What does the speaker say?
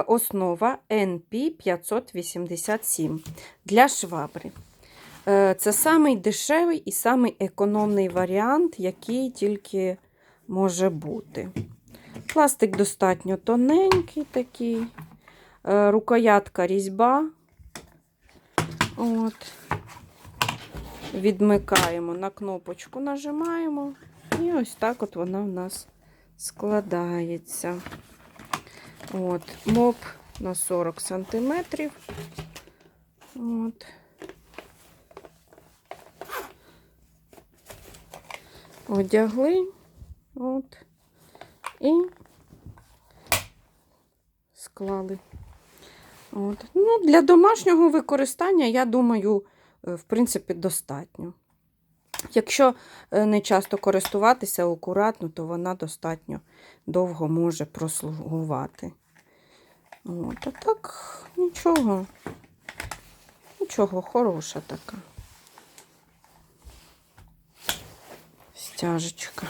основа NP587 для швабри. Е, Це самий дешевий і самий економний варіант, який тільки може бути. Пластик достатньо тоненький такий, е, рукоятка різьба. От. Відмикаємо на кнопочку, нажимаємо, і ось так от вона в нас складається. От, моп на 40 сантиметрів. От. Одягли. От. І склали. От. Ну, для домашнього використання, я думаю, е, в принципі, достатньо. Якщо е, не часто користуватися акуратно, то вона достатньо довго може прослугувати. От, а так, нічого. Нічого, хороша така. Стяжечка.